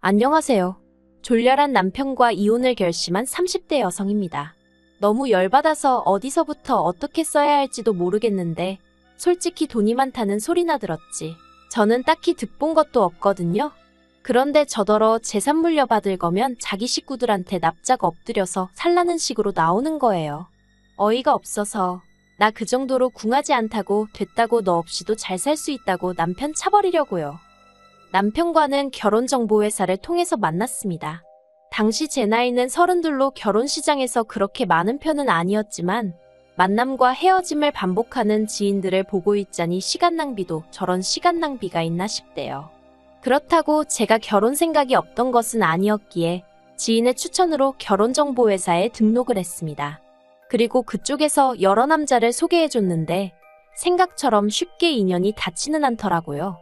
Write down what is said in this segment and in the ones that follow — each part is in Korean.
안녕하세요. 졸렬한 남편과 이혼을 결심한 30대 여성입니다. 너무 열받아서 어디서부터 어떻게 써야 할지도 모르겠는데 솔직히 돈이 많다는 소리나 들었지. 저는 딱히 득본 것도 없거든요. 그런데 저더러 재산 물려받을 거면 자기 식구들한테 납작 엎드려서 살라는 식으로 나오는 거예요. 어이가 없어서 나 그 정도로 궁하지 않다고 됐다고 너 없이도 잘 살 수 있다고 남편 차버리려고요. 남편과는 결혼정보회사를 통해서 만났습니다. 당시 제 나이는 서른둘로 결혼시장에서 그렇게 많은 편은 아니었지만 만남과 헤어짐을 반복하는 지인들을 보고 있자니 시간 낭비도 저런 시간 낭비가 있나 싶대요. 그렇다고 제가 결혼 생각이 없던 것은 아니었기에 지인의 추천으로 결혼정보회사에 등록을 했습니다. 그리고 그쪽에서 여러 남자를 소개해줬는데 생각처럼 쉽게 인연이 닿지는 않더라고요.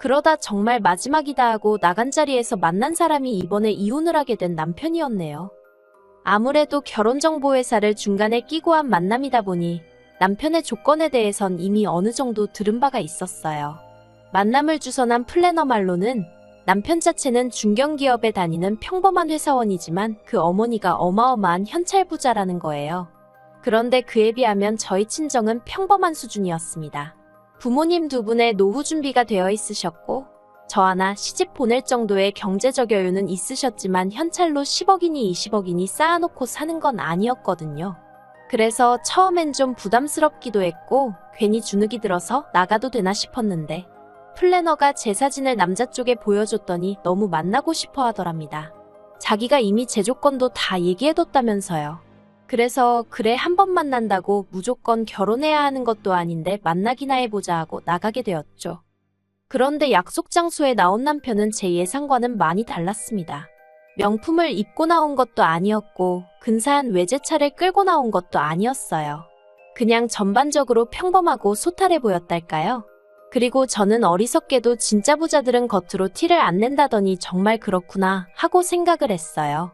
그러다 정말 마지막이다 하고 나간 자리에서 만난 사람이 이번에 이혼을 하게 된 남편이었네요. 아무래도 결혼정보회사를 중간에 끼고 한 만남이다 보니 남편의 조건에 대해선 이미 어느 정도 들은 바가 있었어요. 만남을 주선한 플래너 말로는 남편 자체는 중견기업에 다니는 평범한 회사원이지만 그 어머니가 어마어마한 현찰부자라는 거예요. 그런데 그에 비하면 저희 친정은 평범한 수준이었습니다. 부모님 두 분의 노후 준비가 되어 있으셨고, 저 하나 시집 보낼 정도의 경제적 여유는 있으셨지만 현찰로 10억이니 20억이니 쌓아놓고 사는 건 아니었거든요. 그래서 처음엔 좀 부담스럽기도 했고, 괜히 주눅이 들어서 나가도 되나 싶었는데, 플래너가 제 사진을 남자 쪽에 보여줬더니 너무 만나고 싶어 하더랍니다. 자기가 이미 제 조건도 다 얘기해뒀다면서요. 그래서 그래 한 번 만난다고 무조건 결혼해야 하는 것도 아닌데 만나기나 해보자 하고 나가게 되었죠. 그런데 약속 장소에 나온 남편은 제 예상과는 많이 달랐습니다. 명품을 입고 나온 것도 아니었고 근사한 외제차를 끌고 나온 것도 아니었어요. 그냥 전반적으로 평범하고 소탈해 보였달까요? 그리고 저는 어리석게도 진짜 부자들은 겉으로 티를 안 낸다더니 정말 그렇구나 하고 생각을 했어요.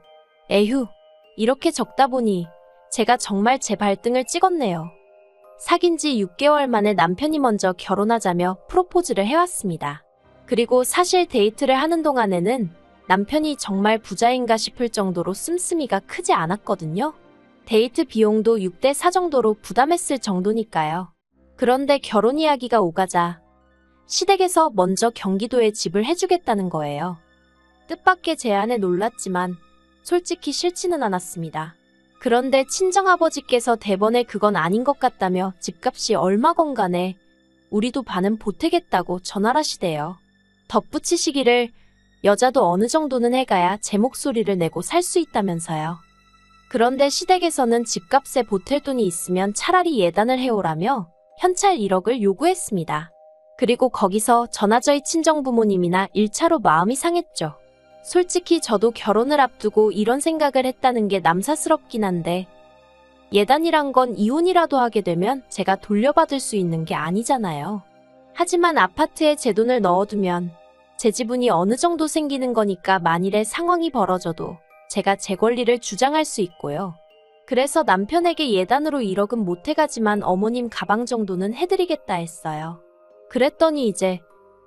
에휴, 이렇게 적다 보니 제가 정말 제 발등을 찍었네요. 사귄 지 6개월 만에 남편이 먼저 결혼하자며 프로포즈를 해왔습니다. 그리고 사실 데이트를 하는 동안에는 남편이 정말 부자인가 싶을 정도로 씀씀이가 크지 않았거든요. 데이트 비용도 6대 4 정도로 부담했을 정도니까요. 그런데 결혼 이야기가 오가자 시댁에서 먼저 경기도에 집을 해주겠다는 거예요. 뜻밖의 제안에 놀랐지만 솔직히 싫지는 않았습니다. 그런데 친정아버지께서 대번에 그건 아닌 것 같다며 집값이 얼마건 간에 우리도 반은 보태겠다고 전화하시대요. 덧붙이시기를 여자도 어느 정도는 해가야 제 목소리를 내고 살 수 있다면서요. 그런데 시댁에서는 집값에 보탤 돈이 있으면 차라리 예단을 해오라며 현찰 1억을 요구했습니다. 그리고 거기서 전화저희 친정부모님이나 1차로 마음이 상했죠. 솔직히 저도 결혼을 앞두고 이런 생각을 했다는 게 남사스럽긴 한데 예단이란 건 이혼이라도 하게 되면 제가 돌려받을 수 있는 게 아니잖아요. 하지만 아파트에 제 돈을 넣어두면 제 지분이 어느 정도 생기는 거니까 만일에 상황이 벌어져도 제가 제 권리를 주장할 수 있고요. 그래서 남편에게 예단으로 1억은 못 해가지만 어머님 가방 정도는 해드리겠다 했어요. 그랬더니 이제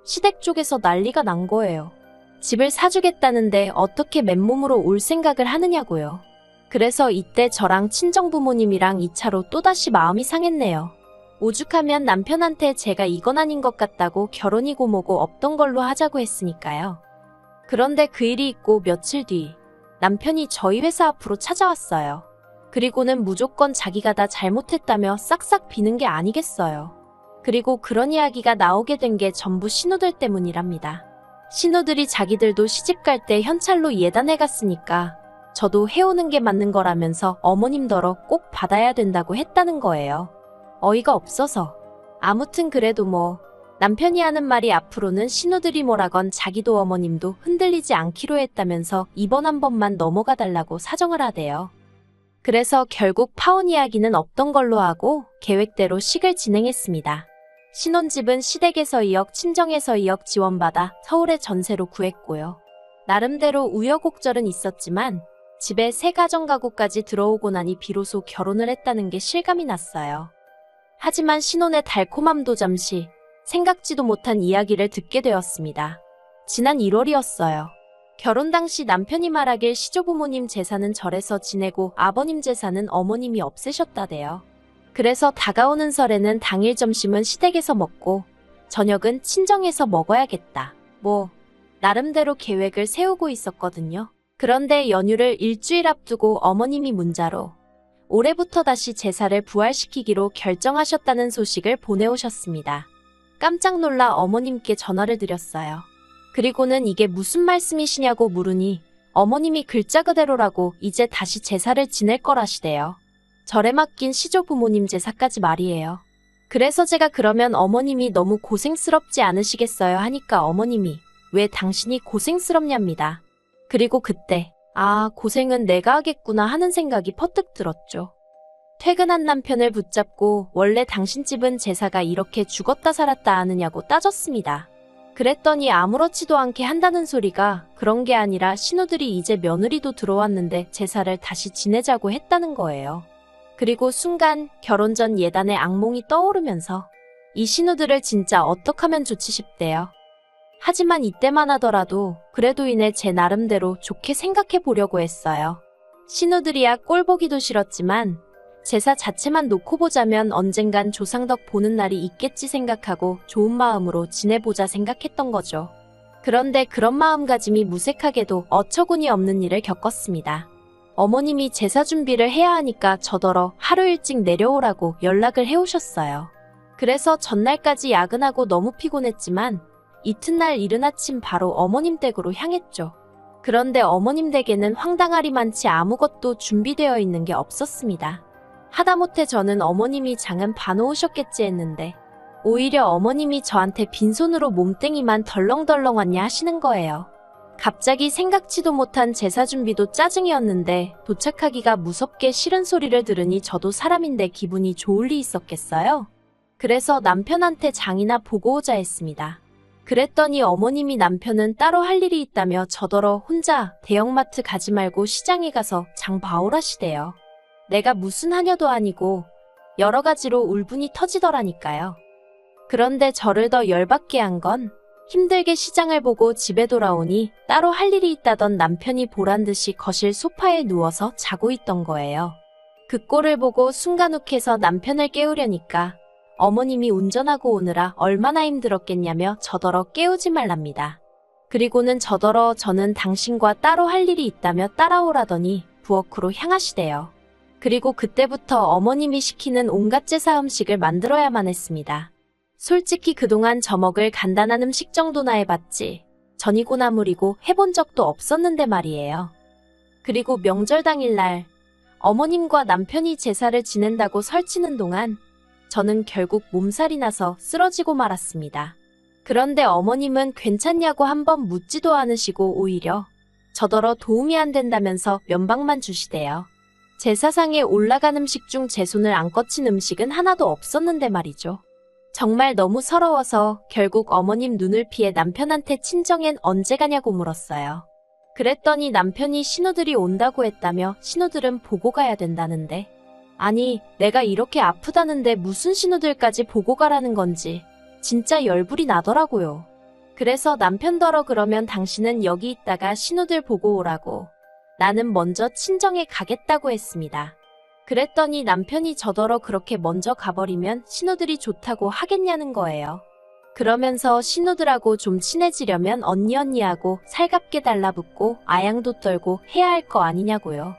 시댁 쪽에서 난리가 난 거예요. 집을 사주겠다는데 어떻게 맨몸으로 올 생각을 하느냐고요. 그래서 이때 저랑 친정부모님이랑 2차로 또다시 마음이 상했네요. 오죽하면 남편한테 제가 이건 아닌 것 같다고 결혼이고 뭐고 없던 걸로 하자고 했으니까요. 그런데 그 일이 있고 며칠 뒤 남편이 저희 회사 앞으로 찾아왔어요. 그리고는 무조건 자기가 다 잘못했다며 싹싹 비는 게 아니겠어요. 그리고 그런 이야기가 나오게 된 게 전부 신우들 때문이랍니다. 신우들이 자기들도 시집 갈 때 현찰로 예단해 갔으니까 저도 해오는 게 맞는 거라면서 어머님더러 꼭 받아야 된다고 했다는 거예요. 어이가 없어서. 아무튼 그래도 뭐 남편이 하는 말이 앞으로는 신우들이 뭐라건 자기도 어머님도 흔들리지 않기로 했다면서 이번 한 번만 넘어가 달라고 사정을 하대요. 그래서 결국 파혼 이야기는 없던 걸로 하고 계획대로 식을 진행했습니다. 신혼집은 시댁에서 2억, 친정에서 2억 지원받아 서울에 전세로 구했고요. 나름대로 우여곡절은 있었지만 집에 새 가정 가구까지 들어오고 나니 비로소 결혼을 했다는 게 실감이 났어요. 하지만 신혼의 달콤함도 잠시 생각지도 못한 이야기를 듣게 되었습니다. 지난 1월이었어요. 결혼 당시 남편이 말하길 시조부모님 재산은 절에서 지내고 아버님 재산은 어머님이 없애셨다대요. 그래서 다가오는 설에는 당일 점심은 시댁에서 먹고 저녁은 친정에서 먹어야겠다. 뭐 나름대로 계획을 세우고 있었거든요. 그런데 연휴를 일주일 앞두고 어머님이 문자로 올해부터 다시 제사를 부활시키기로 결정하셨다는 소식을 보내오셨습니다. 깜짝 놀라 어머님께 전화를 드렸어요. 그리고는 이게 무슨 말씀이시냐고 물으니 어머님이 글자 그대로라고 이제 다시 제사를 지낼 거라시대요. 절에 맡긴 시조 부모님 제사까지 말이에요. 그래서 제가 그러면 어머님이 너무 고생스럽지 않으시겠어요 하니까 어머님이 왜 당신이 고생스럽냐입니다. 그리고 그때 아 고생은 내가 하겠구나 하는 생각이 퍼뜩 들었죠. 퇴근한 남편을 붙잡고 원래 당신 집은 제사가 이렇게 죽었다 살았다 하느냐고 따졌습니다. 그랬더니 아무렇지도 않게 한다는 소리가 그런 게 아니라 신우들이 이제 며느리도 들어왔는데 제사를 다시 지내자고 했다는 거예요. 그리고 순간 결혼 전 예단의 악몽이 떠오르면서 이 신우들을 진짜 어떡하면 좋지 싶대요. 하지만 이때만 하더라도 그래도 이내 제 나름대로 좋게 생각해 보려고 했어요. 신우들이야 꼴 보기도 싫었지만 제사 자체만 놓고 보자면 언젠간 조상덕 보는 날이 있겠지 생각하고 좋은 마음으로 지내보자 생각했던 거죠. 그런데 그런 마음가짐이 무색하게도 어처구니 없는 일을 겪었습니다. 어머님이 제사 준비를 해야 하니까 저더러 하루 일찍 내려오라고 연락을 해오셨어요. 그래서 전날까지 야근하고 너무 피곤했지만 이튿날 이른 아침 바로 어머님 댁으로 향했죠. 그런데 어머님 댁에는 황당하리만치 아무것도 준비되어 있는 게 없었습니다. 하다못해 저는 어머님이 장은 봐놓으셨겠지 했는데 오히려 어머님이 저한테 빈손으로 몸뚱이만 덜렁덜렁 왔냐 하시는 거예요. 갑자기 생각지도 못한 제사 준비도 짜증이었는데 도착하기가 무섭게 싫은 소리를 들으니 저도 사람인데 기분이 좋을 리 있었겠어요? 그래서 남편한테 장이나 보고 오자 했습니다. 그랬더니 어머님이 남편은 따로 할 일이 있다며 저더러 혼자 대형마트 가지 말고 시장에 가서 장 봐오라시대요. 내가 무슨 하녀도 아니고 여러 가지로 울분이 터지더라니까요. 그런데 저를 더 열받게 한 건 힘들게 시장을 보고 집에 돌아오니 따로 할 일이 있다던 남편이 보란 듯이 거실 소파에 누워서 자고 있던 거예요. 그 꼴을 보고 순간 욱해서 남편을 깨우려니까 어머님이 운전하고 오느라 얼마나 힘들었겠냐며 저더러 깨우지 말랍니다. 그리고는 저더러 저는 당신과 따로 할 일이 있다며 따라오라더니 부엌으로 향하시대요. 그리고 그때부터 어머님이 시키는 온갖 제사 음식을 만들어야만 했습니다. 솔직히 그동안 저 먹을 간단한 음식 정도나 해봤지. 전이고 나물이고 해본 적도 없었는데 말이에요. 그리고 명절 당일날 어머님과 남편이 제사를 지낸다고 설치는 동안 저는 결국 몸살이 나서 쓰러지고 말았습니다. 그런데 어머님은 괜찮냐고 한번 묻지도 않으시고 오히려 저더러 도움이 안 된다면서 면박만 주시대요. 제사상에 올라간 음식 중 제 손을 안 거친 음식은 하나도 없었는데 말이죠. 정말 너무 서러워서 결국 어머님 눈을 피해 남편한테 친정엔 언제 가냐고 물었어요. 그랬더니 남편이 신우들이 온다고 했다며 신우들은 보고 가야 된다는데. 아니, 내가 이렇게 아프다는데 무슨 신우들까지 보고 가라는 건지 진짜 열불이 나더라고요. 그래서 남편더러 그러면 당신은 여기 있다가 신우들 보고 오라고. 나는 먼저 친정에 가겠다고 했습니다. 그랬더니 남편이 저더러 그렇게 먼저 가버리면 신우들이 좋다고 하겠냐는 거예요. 그러면서 신우들하고 좀 친해지려면 언니 언니하고 살갑게 달라붙고 아양도 떨고 해야 할 거 아니냐고요.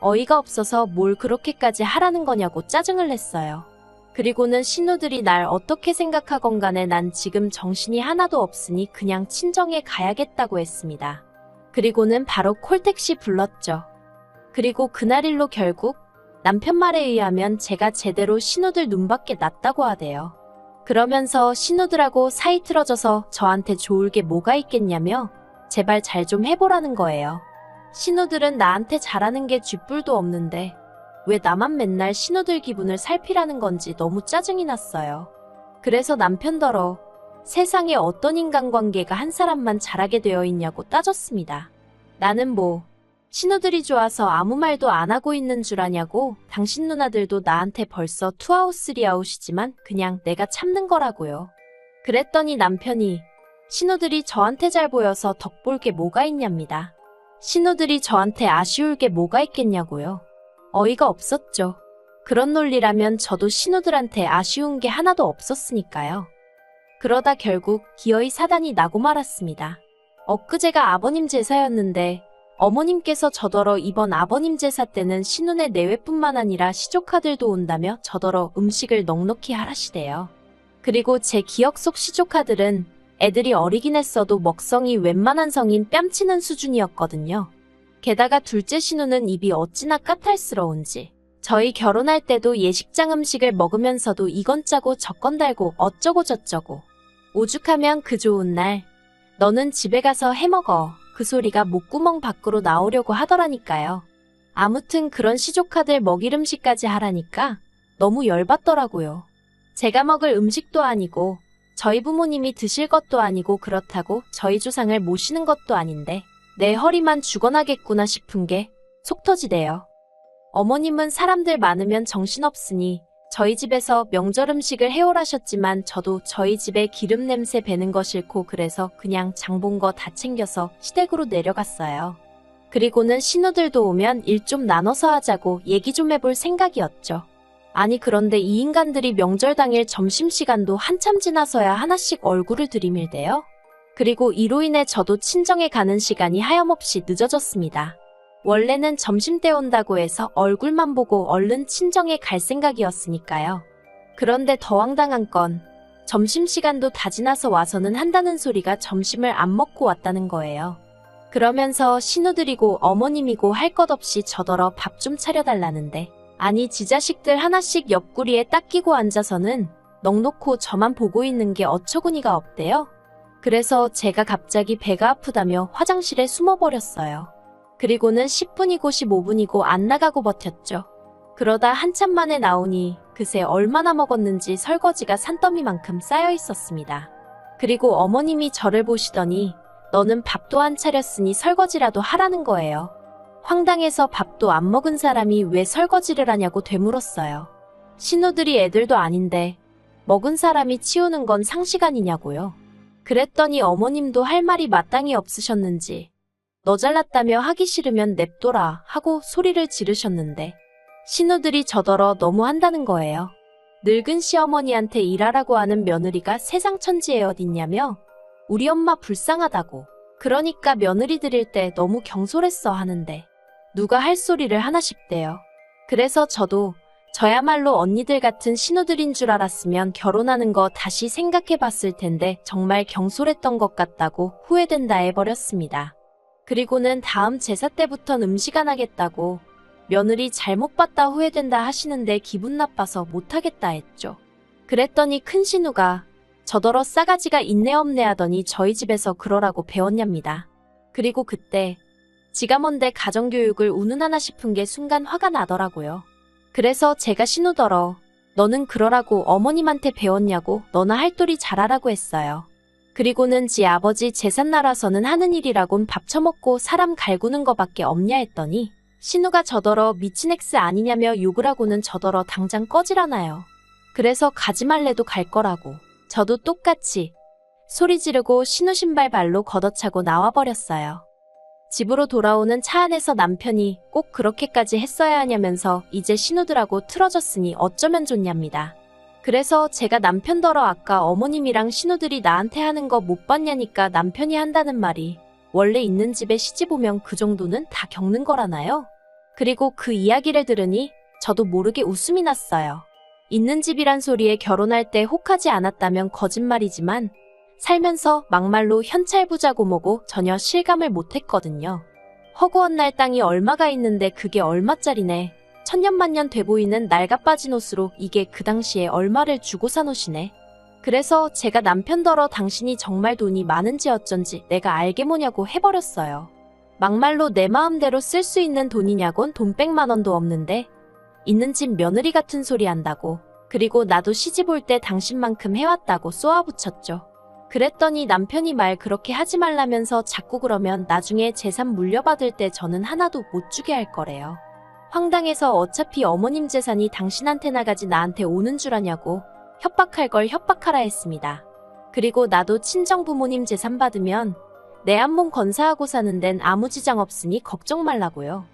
어이가 없어서 뭘 그렇게까지 하라는 거냐고 짜증을 냈어요. 그리고는 신우들이 날 어떻게 생각하건 간에 난 지금 정신이 하나도 없으니 그냥 친정에 가야겠다고 했습니다. 그리고는 바로 콜택시 불렀죠. 그리고 그날 일로 결국 남편 말에 의하면 제가 제대로 신우들 눈밖에 났다고 하대요. 그러면서 신우들하고 사이 틀어져서 저한테 좋을 게 뭐가 있겠냐며 제발 잘 좀 해보라는 거예요. 신우들은 나한테 잘하는 게 쥐뿔도 없는데 왜 나만 맨날 신우들 기분을 살피라는 건지 너무 짜증이 났어요. 그래서 남편더러 세상에 어떤 인간관계가 한 사람만 잘하게 되어 있냐고 따졌습니다. 나는 뭐 신우들이 좋아서 아무 말도 안 하고 있는 줄 아냐고 당신 누나들도 나한테 벌써 투아웃 쓰리아웃이지만 그냥 내가 참는 거라고요. 그랬더니 남편이 신우들이 저한테 잘 보여서 덕볼 게 뭐가 있냐입니다. 신우들이 저한테 아쉬울 게 뭐가 있겠냐고요. 어이가 없었죠. 그런 논리라면 저도 신우들한테 아쉬운 게 하나도 없었으니까요. 그러다 결국 기어이 사단이 나고 말았습니다. 엊그제가 아버님 제사였는데 어머님께서 저더러 이번 아버님 제사 때는 신혼의 내외뿐만 아니라 시조카들도 온다며 저더러 음식을 넉넉히 하라시대요. 그리고 제 기억 속 시조카들은 애들이 어리긴 했어도 먹성이 웬만한 성인 뺨치는 수준이었거든요. 게다가 둘째 신우는 입이 어찌나 까탈스러운지 저희 결혼할 때도 예식장 음식을 먹으면서도 이건 짜고 저건 달고 어쩌고 저쩌고 오죽하면 그 좋은 날 너는 집에 가서 해먹어 그 소리가 목구멍 밖으로 나오려고 하더라니까요. 아무튼 그런 시조카들 먹일 음식까지 하라니까 너무 열받더라고요. 제가 먹을 음식도 아니고 저희 부모님이 드실 것도 아니고 그렇다고 저희 조상을 모시는 것도 아닌데 내 허리만 죽어나겠구나 싶은 게 속 터지대요. 어머님은 사람들 많으면 정신없으니 저희 집에서 명절 음식을 해오라셨지만 저도 저희 집에 기름 냄새 배는 거 싫고 그래서 그냥 장 본 거 다 챙겨서 시댁으로 내려갔어요. 그리고는 신우들도 오면 일 좀 나눠서 하자고 얘기 좀 해볼 생각이었죠. 아니 그런데 이 인간들이 명절 당일 점심시간도 한참 지나서야 하나씩 얼굴을 들이밀대요. 그리고 이로 인해 저도 친정에 가는 시간이 하염없이 늦어졌습니다. 원래는 점심 때 온다고 해서 얼굴만 보고 얼른 친정에 갈 생각이었으니까요. 그런데 더 황당한 건 점심시간도 다 지나서 와서는 한다는 소리가 점심을 안 먹고 왔다는 거예요. 그러면서 신우들이고 어머님이고 할 것 없이 저더러 밥 좀 차려달라는데 아니 지 자식들 하나씩 옆구리에 딱 끼고 앉아서는 넉놓고 저만 보고 있는 게 어처구니가 없대요. 그래서 제가 갑자기 배가 아프다며 화장실에 숨어버렸어요. 그리고는 10분이고 15분이고 안 나가고 버텼죠. 그러다 한참 만에 나오니 그새 얼마나 먹었는지 설거지가 산더미만큼 쌓여 있었습니다. 그리고 어머님이 저를 보시더니 너는 밥도 안 차렸으니 설거지라도 하라는 거예요. 황당해서 밥도 안 먹은 사람이 왜 설거지를 하냐고 되물었어요. 신우들이 애들도 아닌데 먹은 사람이 치우는 건 상식 아니냐고요. 그랬더니 어머님도 할 말이 마땅히 없으셨는지 너 잘났다며 하기 싫으면 냅둬라 하고 소리를 지르셨는데 신우들이 저더러 너무 한다는 거예요. 늙은 시어머니한테 일하라고 하는 며느리가 세상 천지에 어딨냐며 우리 엄마 불쌍하다고 그러니까 며느리 드릴 때 너무 경솔했어 하는데 누가 할 소리를 하나 싶대요. 그래서 저도 저야말로 언니들 같은 신우들인 줄 알았으면 결혼하는 거 다시 생각해 봤을 텐데 정말 경솔했던 것 같다고 후회된다 해버렸습니다. 그리고는 다음 제사 때부턴 음식 안 하겠다고 며느리 잘못 봤다 후회된다 하시는데 기분 나빠서 못하겠다 했죠. 그랬더니 큰 신우가 저더러 싸가지가 있네 없네 하더니 저희 집에서 그러라고 배웠냐입니다. 그리고 그때 지가 뭔데 가정교육을 운운하나 싶은 게 순간 화가 나더라고요. 그래서 제가 신우더러 너는 그러라고 어머님한테 배웠냐고 너나 할 도리 잘하라고 했어요. 그리고는 지 아버지 재산 나라서는 하는 일이라곤 밥 처먹고 사람 갈구는 거밖에 없냐 했더니 신우가 저더러 미친 엑스 아니냐며 욕을 하고는 저더러 당장 꺼지라나요. 그래서 가지 말래도 갈 거라고. 저도 똑같이 소리 지르고 신우 신발 발로 걷어차고 나와버렸어요. 집으로 돌아오는 차 안에서 남편이 꼭 그렇게까지 했어야 하냐면서 이제 신우들하고 틀어졌으니 어쩌면 좋냐입니다. 그래서 제가 남편더러 아까 어머님이랑 신우들이 나한테 하는 거 못 봤냐니까 남편이 한다는 말이 원래 있는 집에 시집 오면 그 정도는 다 겪는 거라나요? 그리고 그 이야기를 들으니 저도 모르게 웃음이 났어요. 있는 집이란 소리에 결혼할 때 혹하지 않았다면 거짓말이지만 살면서 막말로 현찰부자고 뭐고 전혀 실감을 못했거든요. 허구한 날 땅이 얼마가 있는데 그게 얼마짜리네. 천년만년 돼 보이는 낡아 빠진 옷으로 이게 그 당시에 얼마를 주고 산 옷이네. 그래서 제가 남편더러 당신이 정말 돈이 많은지 어쩐지 내가 알게 뭐냐고 해버렸어요. 막말로 내 마음대로 쓸 수 있는 돈이냐곤 돈 백만 원도 없는데 있는 집 며느리 같은 소리 한다고 그리고 나도 시집 올 때 당신만큼 해왔다고 쏘아붙였죠. 그랬더니 남편이 말 그렇게 하지 말라면서 자꾸 그러면 나중에 재산 물려받을 때 저는 하나도 못 주게 할 거래요. 황당해서 어차피 어머님 재산이 당신한테 나가지 나한테 오는 줄 아냐고 협박할 걸 협박하라 했습니다. 그리고 나도 친정 부모님 재산 받으면 내 한몸 건사하고 사는 데는 아무 지장 없으니 걱정 말라고요.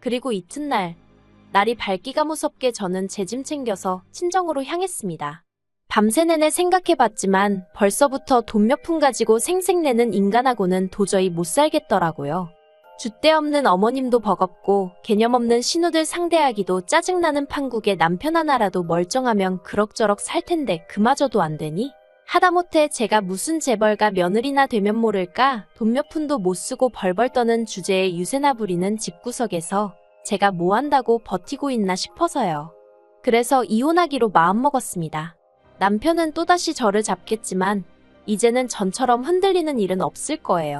그리고 이튿날 날이 밝기가 무섭게 저는 제 짐 챙겨서 친정으로 향했습니다. 밤새 내내 생각해봤지만 벌써부터 돈 몇 푼 가지고 생색내는 인간하고는 도저히 못 살겠더라고요. 줏대 없는 어머님도 버겁고 개념 없는 신우들 상대하기도 짜증나는 판국에 남편 하나라도 멀쩡하면 그럭저럭 살 텐데 그마저도 안 되니? 하다못해 제가 무슨 재벌가 며느리나 되면 모를까 돈 몇 푼도 못 쓰고 벌벌 떠는 주제에 유세나 부리는 집구석에서 제가 뭐 한다고 버티고 있나 싶어서요. 그래서 이혼하기로 마음먹었습니다. 남편은 또다시 저를 잡겠지만 이제는 전처럼 흔들리는 일은 없을 거예요.